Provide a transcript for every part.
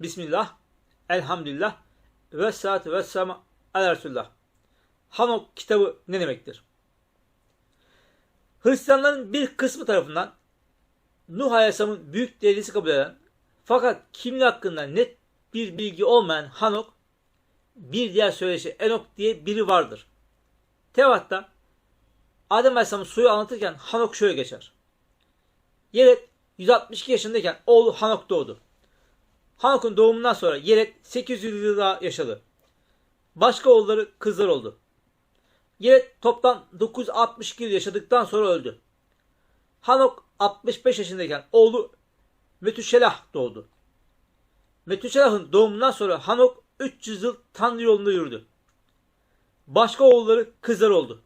Bismillah, elhamdülillah, ve salatu ve selamu ala Resulullah. Hanok kitabı ne demektir? Hristiyanların bir kısmı tarafından Nuh Aleyhisselam'ın büyük delisi kabul eden fakat kimliği hakkında net bir bilgi olmayan Hanok bir diğer söyleşi Enok diye biri vardır. Tevrat'ta Adem Aleyhisselam'ın suyu anlatırken Hanok şöyle geçer. Yeret 162 yaşındayken oğlu Hanok doğdu. Hanok'un doğumundan sonra Yeret 800 yıl daha yaşadı. Başka oğulları kızlar oldu. Yeret toplam 962 yıl yaşadıktan sonra öldü. Hanok 65 yaşındayken oğlu Metüşelah doğdu. Metüşelah'ın doğumundan sonra Hanok 300 yıl Tanrı yolunda yürüdü. Başka oğulları kızlar oldu.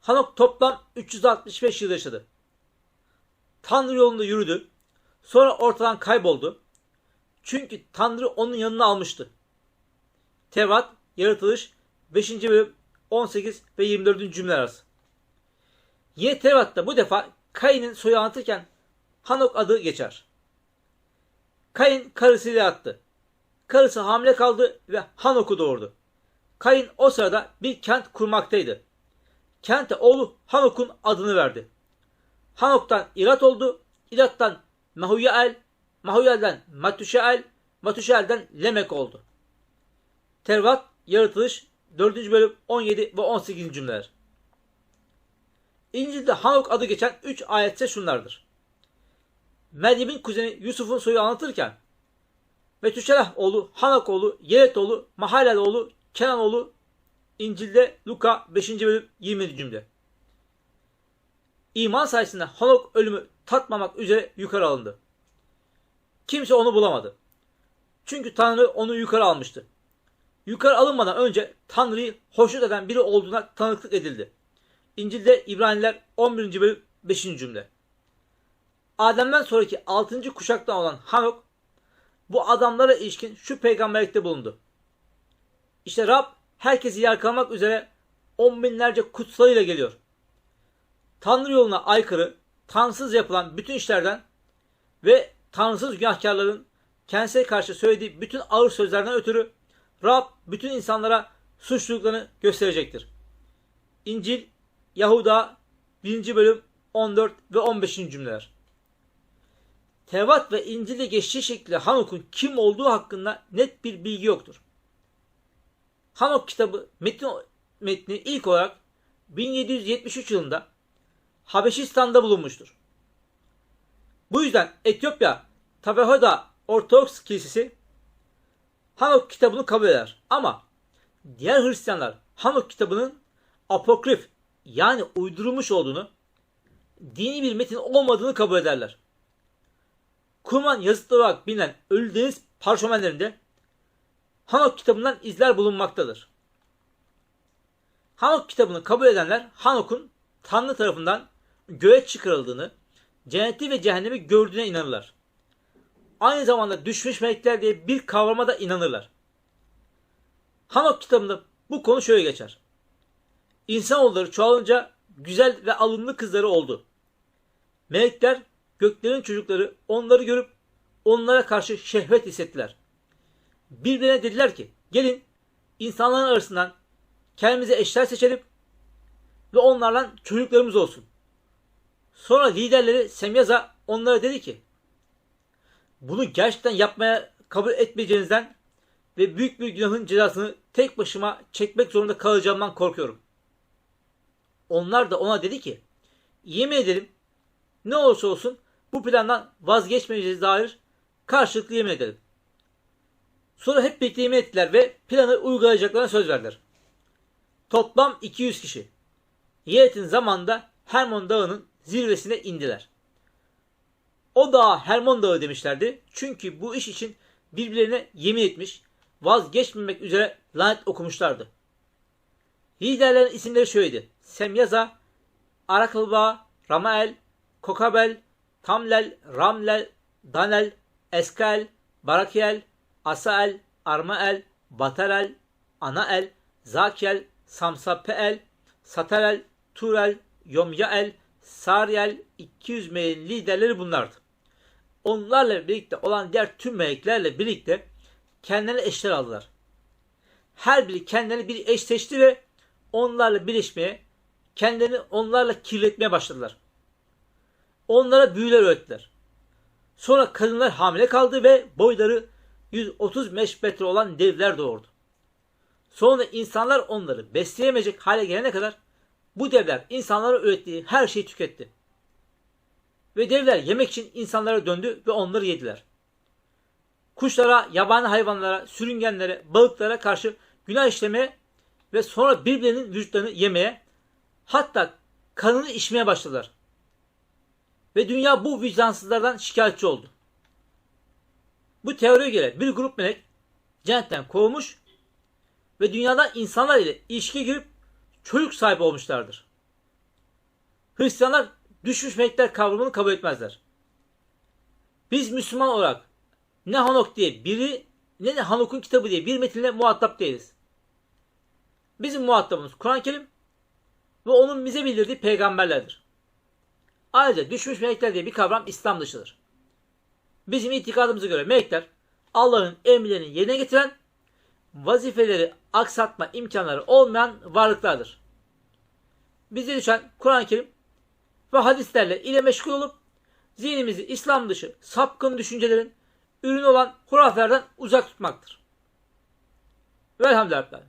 Hanok toplam 365 yıl yaşadı. Tanrı yolunda yürüdü. Sonra ortadan kayboldu. Çünkü Tanrı onun yanına almıştı. Tevrat, Yaratılış 5. bölüm 18 ve 24. cümle arası. Yine Tevrat'ta bu defa Kayin'in soyu anlatırken Hanok adı geçer. Kayin karısıyla yattı. Karısı hamile kaldı ve Hanok'u doğurdu. Kayin o sırada bir kent kurmaktaydı. Kente oğlu Hanok'un adını verdi. Hanok'tan İrat oldu, İrat'tan Mahuyael, Mahuyel'den Matuşael, Matuşael'den Lemek oldu. Tevrat, Yaratılış 4. bölüm 17 ve 18. cümleler. İncil'de Hanok adı geçen 3 ayetse şunlardır. Meryem'in kuzeni Yusuf'un soyu anlatırken Metüşelah oğlu, Hanok oğlu, Yeret oğlu, Mahalel oğlu, Kenan oğlu İncil'de Luka 5. bölüm 20. cümle. İman sayesinde Hanok ölümü tatmamak üzere yukarı alındı. Kimse onu bulamadı. Çünkü Tanrı onu yukarı almıştı. Yukarı alınmadan önce Tanrı'yı hoşnut eden biri olduğuna tanıklık edildi. İncil'de İbraniler 11. bölüm 5. cümle. Adem'den sonraki 6. kuşaktan olan Hanok bu adamlara ilişkin şu peygamberlikte bulundu. İşte Rab herkesi yarkalamak üzere on binlerce kutsalıyla geliyor. Tanrı yoluna aykırı, tanrısız yapılan bütün işlerden ve tanrısız günahkarların kendisine karşı söylediği bütün ağır sözlerden ötürü Rab bütün insanlara suçluluklarını gösterecektir. İncil Yahuda 1. bölüm 14 ve 15. cümleler. Tevrat ve İncil'de geçtiği şekilde Hanok'un kim olduğu hakkında net bir bilgi yoktur. Hanok kitabı metni, metni ilk olarak 1773 yılında Habeşistan'da bulunmuştur. Bu yüzden Etiyopya Tabehoda Ortodoks Kilisesi Hanok kitabını kabul eder. Ama diğer Hristiyanlar Hanok kitabının apokrif yani uydurulmuş olduğunu, dini bir metin olmadığını kabul ederler. Kurman yazıtları olarak bilinen Ölü Deniz parşömenlerinde Hanok kitabından izler bulunmaktadır. Hanok kitabını kabul edenler Hanok'un Tanrı tarafından göğe çıkarıldığını, cenneti ve cehennemi gördüğüne inanırlar. Aynı zamanda düşmüş melekler diye bir kavrama da inanırlar. Hanok kitabında bu konu şöyle geçer. İnsanoğulları çoğalınca güzel ve alımlı kızları oldu. Melekler göklerin çocukları onları görüp onlara karşı şehvet hissettiler. Birbirine dediler ki gelin insanların arasından kendimize eşler seçelim ve onlarla çocuklarımız olsun. Sonra liderleri Semyaza onlara dedi ki bunu gerçekten yapmaya kabul etmeyeceğinizden ve büyük bir günahın cezasını tek başıma çekmek zorunda kalacağımdan korkuyorum. Onlar da ona dedi ki yemin edelim ne olursa olsun bu plandan vazgeçmeyeceğiz dair karşılıklı yemin edelim. Sonra hep birlikte yemin ettiler ve planı uygulayacaklarına söz verdiler. Toplam 200 kişi. Yeret'in zamanında Hermon Dağı'nın zirvesine indiler. O dağa Hermon Dağı demişlerdi. Çünkü bu iş için birbirlerine yemin etmiş, vazgeçmemek üzere lanet okumuşlardı. Liderlerin isimleri şöyleydi. Semyaza, Araklba, Ramael, Kokabel, Tamlel, Ramlel, Danel, Eskel, Barakiel, Asael, Armael, Batarel, Anael, Zakiel, Samsapeel, Satarel, Turel, Yomyael, Sariel 200 melin liderleri bunlardı. onlarla birlikte olan diğer tüm meleklerle birlikte kendilerine eşler aldılar. Her biri kendilerine bir eş seçti ve onlarla birleşmeye, kendilerini onlarla kirletmeye başladılar. Onlara büyüler öğrettiler. Sonra kadınlar hamile kaldı ve boyları 135 metre olan devler doğurdu. Sonra insanlar onları besleyemeyecek hale gelene kadar bu devler insanlara ürettiği her şeyi tüketti. Ve devler yemek için insanlara döndü ve onları yediler. Kuşlara, yabani hayvanlara, sürüngenlere, balıklara karşı günah işlemeye ve sonra birbirlerinin vücutlarını yemeye hatta kanını içmeye başladılar. Ve dünya bu vicdansızlardan şikayetçi oldu. Bu teoriye göre bir grup melek cennetten kovulmuş ve dünyada insanlar ile ilişkiye girip çocuk sahibi olmuşlardır. Hristiyanlar düşmüş melekler kavramını kabul etmezler. Biz Müslüman olarak ne Hanok diye biri ne de Hanok'un kitabı diye bir metinle muhatap değiliz. Bizim muhatabımız Kur'an-ı Kerim ve onun bize bildirdiği peygamberlerdir. Ayrıca düşmüş melekler diye bir kavram İslam dışıdır. Bizim itikadımıza göre melekler Allah'ın emirlerini yerine getiren vazifeleri aksatma imkanları olmayan varlıklardır. Bize düşen Kur'an-ı Kerim ve hadislerle ile meşgul olup zihnimizi İslam dışı sapkın düşüncelerin ürünü olan hurafelerden uzak tutmaktır. Velhamdülillah.